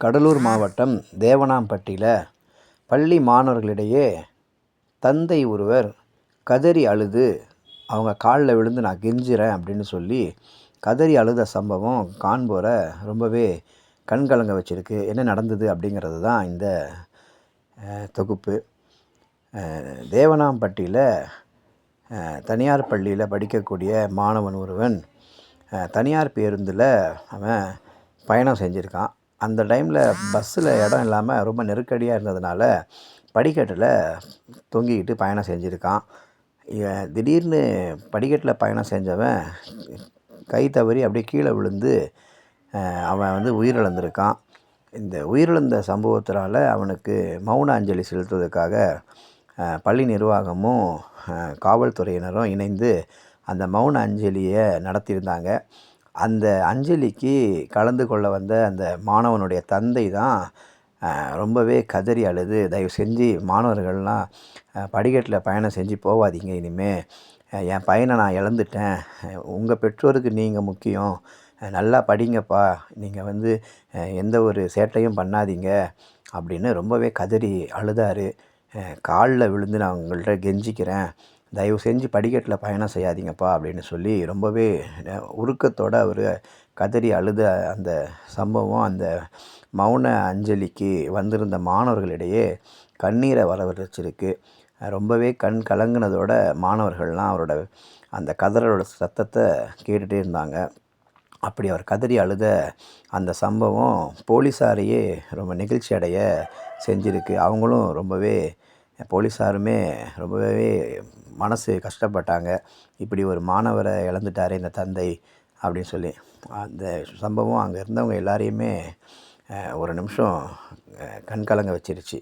கடலூர் மாவட்டம் தேவனாம்பட்டியில் பள்ளி மாணவர்களிடையே தந்தை ஒருவர் கதறி அழுது அவங்க காலில் விழுந்து நான் கெஞ்சுறேன் அப்படின்னு சொல்லி கதறி அழுத சம்பவம் காண்போரை ரொம்பவே கண்கலங்க வச்சுருக்கு. என்ன நடந்தது அப்படிங்கிறது தான் இந்த தொகுப்பு. தேவனாம்பட்டியில் தனியார் பள்ளியில் படிக்கக்கூடிய மாணவன் ஒருவன் தனியார் பேருந்தில் அவன் பயணம் செஞ்சுருக்கான். அந்த டைமில் பஸ்ஸில் இடம் இல்லாமல் ரொம்ப நெருக்கடியாக இருந்ததுனால படிக்கட்டில் தொங்கிக்கிட்டு பயணம் செஞ்சுருக்கான். திடீர்னு படிக்கட்டில் பயணம் செஞ்சவன் கை தவறி அப்படியே கீழே விழுந்து அவன் வந்து உயிரிழந்திருக்கான். இந்த உயிரிழந்த சம்பவத்தினால் அவனுக்கு மௌன அஞ்சலி செலுத்துவதற்காக பள்ளி நிர்வாகமும் காவல்துறையினரும் இணைந்து அந்த மௌன அஞ்சலியை நடத்தியிருந்தாங்க. அந்த அஞ்சலிக்கு கலந்து கொள்ள வந்த அந்த மாணவனுடைய தந்தை தான் ரொம்பவே கதறி அழுது தயவு செஞ்சு மாணவர்கள்லாம் படிக்கட்டில் பயணம் செஞ்சு போகாதீங்க இனிமேல் என் பையனை நான் இழந்துட்டேன். உங்கள் பெற்றோருக்கு நீங்கள் முக்கியம். நல்லா படிங்கப்பா. நீங்கள் வந்து எந்த ஒரு சேட்டையும் பண்ணாதீங்க. அப்படின்னு ரொம்பவே கதறி அழுதாரு. காலில் விழுந்து நான் உங்கள்கிட்ட கெஞ்சிக்கிறேன். தயவு செஞ்சு படிக்கட்டில் பயணம் செய்யாதீங்கப்பா அப்படின்னு சொல்லி ரொம்பவே உருக்கத்தோடு அவர் கதறி அழுத அந்த சம்பவம் அந்த மௌன அஞ்சலிக்கு வந்திருந்த மாணவர்களிடையே கண்ணீரை வரவழைச்சிருக்கு. ரொம்பவே கண் கலங்கினதோட மாணவர்கள்லாம் அவரோட அந்த கதறோட சத்தத்தை கேட்டுகிட்டே இருந்தாங்க. அப்படி அவர் கதறி அழுத அந்த சம்பவம் போலீஸாரையே ரொம்ப நெகிழ்ச்சி அடைய செஞ்சிருக்கு. அவங்களும் ரொம்பவே போலீஸாருமே ரொம்பவே மனசு கஷ்டப்பட்டாங்க. இப்படி ஒரு மாணவரை இழந்துட்டாரே இந்த தந்தை அப்படின்னு சொல்லி. அந்த சம்பவம் அங்கே இருந்தவங்க எல்லாரையுமே ஒரு நிமிஷம் கண்கலங்க வச்சிருச்சு.